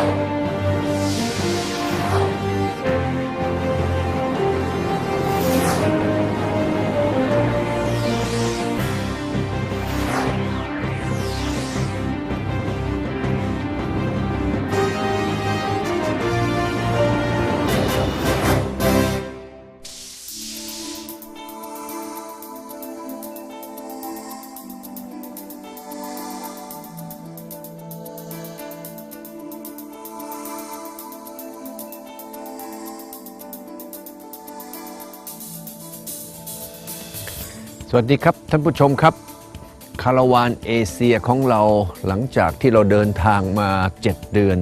Wow. สวัสดีครับท่านผู้ชมครับ คาราวานเอเชียของเราหลังจากที่เราเดินทางมา 7 เดือน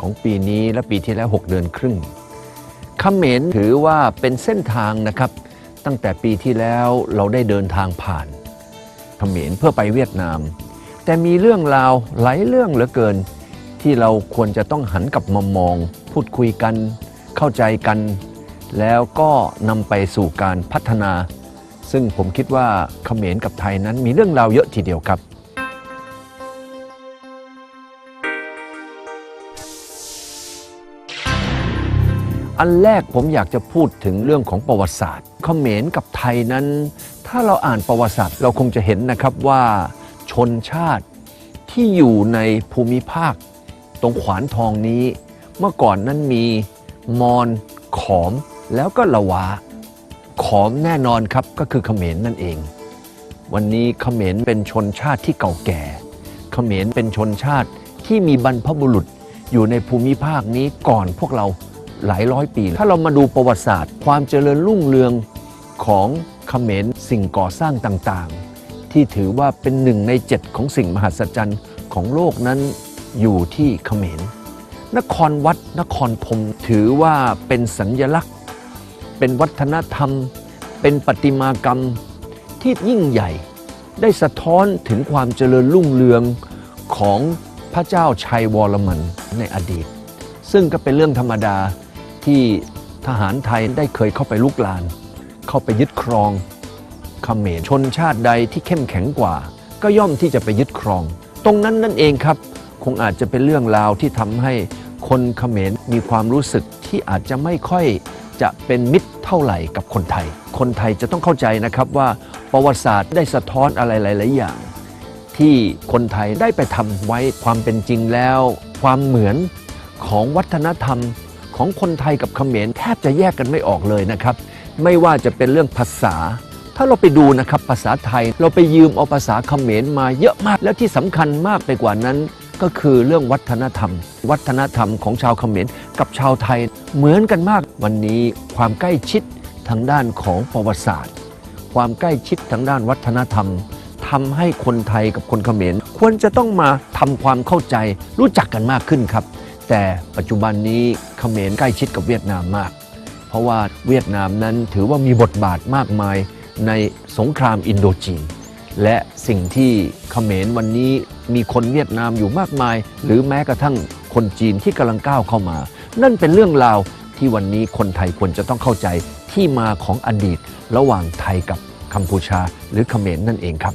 ของปีนี้และปีที่แล้ว 6 เดือนครึ่งเขมรถือว่าเป็นเส้นทางนะครับ ตั้งแต่ปีที่แล้วเราได้เดินทางผ่านเขมรเพื่อไปเวียดนาม แต่มีเรื่องราวหลายเรื่องเหลือเกิน ที่เราควรจะต้องหันกลับมามอง พูดคุยกัน เข้าใจกัน แล้วก็นำไปสู่การพัฒนา ซึ่งผมคิดว่าเขมรกับไทยนั้นมีเรื่องราวเยอะทีเดียวครับ อันแรกผมอยากจะพูดถึงเรื่องของประวัติศาสตร์เขมรกับไทยนั้น ถ้าเราอ่านประวัติศาสตร์เราคงจะเห็นนะครับว่าชนชาติที่อยู่ในภูมิภาค ตรงขวานทองนี้ เมื่อก่อนนั้นมีมอญขอมแล้วก็ละวา ขอมแน่นอนครับก็คือเขมรนั่นเอง วันนี้เขมรเป็นชนชาติที่เก่าแก่ เขมรเป็นชนชาติที่มีบรรพบุรุษอยู่ในภูมิภาคนี้ก่อนพวกเราหลายร้อยปี ถ้าเรามาดูประวัติศาสตร์ ความเจริญรุ่งเรืองของเขมรสิ่งก่อสร้างต่างๆ ที่ถือว่าเป็นหนึ่งในเจ็ดของสิ่งมหัศจรรย์ของโลกนั้นอยู่ที่เขมรนครวัดนครธมถือว่าเป็นสัญญลักษณ์ เป็นวัฒนธรรม เป็นประติมากรรมที่ยิ่งใหญ่ ได้สะท้อนถึงความเจริญรุ่งเรืองของพระเจ้าชัยวรมันในอดีต ซึ่งก็เป็นเรื่องธรรมดาที่ทหารไทยได้เคยเข้าไปลุกลาน เข้าไปยึดครองเขมรชนชาติใดที่เข้มแข็งกว่า ก็ย่อมที่จะไปยึดครอง ตรงนั้นนั่นเองครับ คงอาจจะเป็นเรื่องราวที่ทำให้คนเขมรมีความรู้สึกที่อาจจะไม่ค่อย จะเป็นมิตรเท่าไหร่กับคนไทย คนไทยจะต้องเข้าใจนะครับว่าประวัติศาสตร์ได้สะท้อนอะไรหลาย ๆ อย่าง ที่คนไทยได้ไปทำไว้ความเป็นจริงแล้ว ความเหมือนของวัฒนธรรมของคนไทยกับเขมรแทบจะแยกกันไม่ออกเลยนะครับ ไม่ว่าจะเป็นเรื่องภาษา ถ้าเราไปดูนะครับภาษาไทยเราไปยืมเอาภาษาเขมรมาเยอะมากแล้วที่สำคัญมากไปกว่านั้น ก็คือเรื่องวัฒนธรรม วัฒนธรรมของชาวเขมรกับชาวไทยเหมือนกันมาก วันนี้ความใกล้ชิดทางด้านของประวัติศาสตร์ ความใกล้ชิดทางด้านวัฒนธรรมทำให้คนไทยกับคนเขมรควรจะต้องมาทำความเข้าใจรู้จักกันมากขึ้นครับ แต่ปัจจุบันนี้เขมรใกล้ชิดกับเวียดนามมาก เพราะว่าเวียดนามนั้นถือว่ามีบทบาทมากมายในสงครามอินโดจีน และสิ่งที่เขมรวันนี้มีคนเวียดนามอยู่มากมาย หรือแม้กระทั่งคนจีนที่กำลังก้าวเข้ามา นั่นเป็นเรื่องราวที่วันนี้คนไทยควรจะต้องเข้าใจที่มาของอดีต ระหว่างไทยกับกัมพูชาหรือเขมรนั่นเองครับ